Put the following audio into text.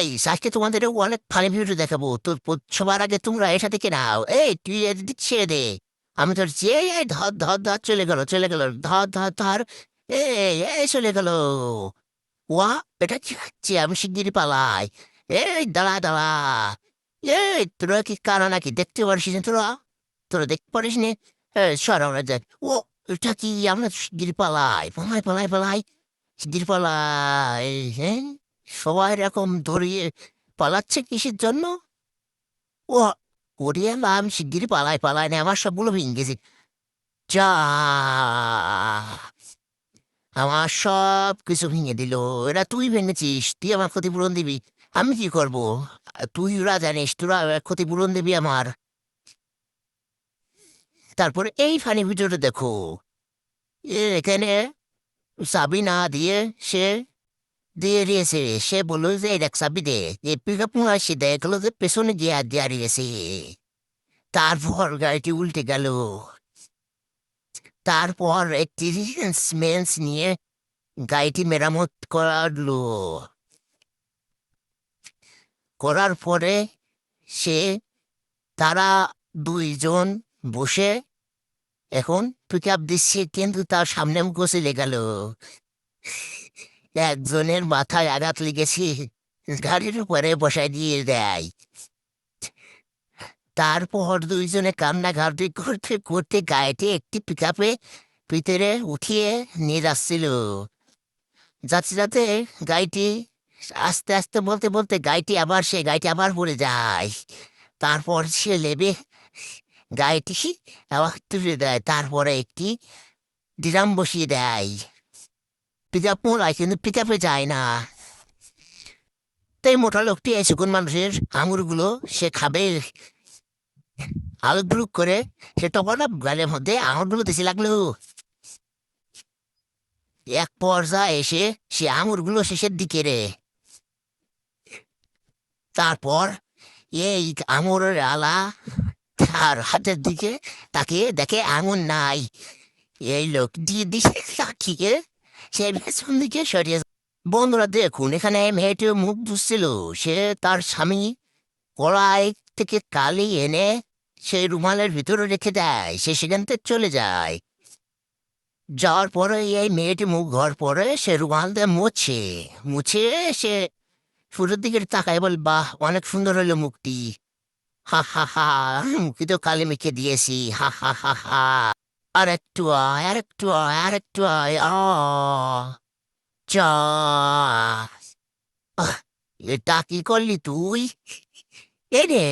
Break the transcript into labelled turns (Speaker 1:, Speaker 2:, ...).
Speaker 1: এই আজকে তোমাদের অনেক ফানি ভিডিও দেখাবো। তো সবার আগে তোমরা এর সাথে কে নাও? এই, তুই ছেড়ে দে। আমি তোর যে ধর ধর ধর, চলে গেল চলে গেল। ধর ধর ধর, এই চলে গেল। ওয়া, এটা কি হচ্ছে? আমি শিগগিরি পালাই। এই, দাঁড়া দাঁড়া। এই, তোরা কি কানা নাকি? দেখতে পারিস না তোরা? তোরা দেখতে পারিস নে? সর আমরা দেখ। ও, এটা কি? আমরা শিগগিরি পালাই। পালাই পালাই পালাই। শিগগিরি পালাই। হ্যাঁ? সবাই এরকম ধরিয়ে পালাচ্ছে কিসের জন্য? ও ওরে এলাম শিগগিরি পালায় পালায় না, আমার সবগুলো গেছে। যা, আমার সব কিছু ভেঙে দিল। এরা তুই ভেঙেছিস, তুই আমার ক্ষতিপূরণ দিবি। আমি কি করব? তুই ওরা জানিস, তোরা ক্ষতিপূরণ দিবি আমার। তারপরে এই ফানি ভিডিওটা দেখো। এখানে চাবি না দিয়ে সে দিয়েছে সে বলল যে দেখ চাবি দে যে পিক আপ আসছে দেখল যে পেছনে গিয়ে দিয়ে দিয়েছে তারপর গাড়িটি উল্টে গেল তারপর একটি মেন্স নিয়ে গাড়িটি মেরামত করালো করার পরে সে তারা দুইজন বসে এখন পিক আপ দিচ্ছে কিন্তু তার সামনে মুখো গেল একজনের মাথায় আঘাত লেগেছে, গাড়ির উপরে বসায় দিয়ে দেয়। তারপর দুইজনে কান্নাঘাটি করতে করতে গাড়িটি একটি পিক ভিতরে উঠিয়ে নিয়ে যাচ্ছিল। যাতে যাতে গাড়িটি আস্তে আস্তে বলতে বলতে গাড়িটি আবার সে গাড়িটি আবার পড়ে যায়। তারপর সে লেবে গাড়িটি আবার তুলে দেয়। তারপরে একটি ড্রাম বসিয়ে দেয়। পিক আপ মোড়ায় কিন্তু পিক আপে যায় না তাই মোটা লোকটি এই শুকুন মানুষের আঙুরগুলো সে খাবে আলু করে সে তখন গালের মধ্যে আঙুরগুলো দিতে লাগল এক পর্যায়ে এসে সে আঙুরগুলো শেষের দিকে রে তারপর এই আঙুরের আলা তার হাতের দিকে তাকে দেখে আঙুর নাই এই লোক দিয়ে দিকে তাকিয়ে সে পেছন দিকে সরিয়ে বন্ধুরা, দেখুন, এখানে মেয়েটি মুখ ধুচ্ছিল সে তার স্বামী কড়াই থেকে কালি এনে সেই রুমালের ভিতরে রেখে দেয়। সে সেখান থেকে চলে যায়। যাওয়ার পরে এই মেয়েটি মুখ ঘর পরে সে রুমাল দিয়ে মুছে। মুছে সে ফুটোর দিকে তাকায়, বল, বাহ, অনেক সুন্দর হলো মুখটি। হা হা হা, মুখে তো কালি মেখে দিয়েছি। হা হা হা হা। আর একটু আয় আর একটু আয় আর একটু আয় আ চা আহ, এটা কি করলি তুই এ রে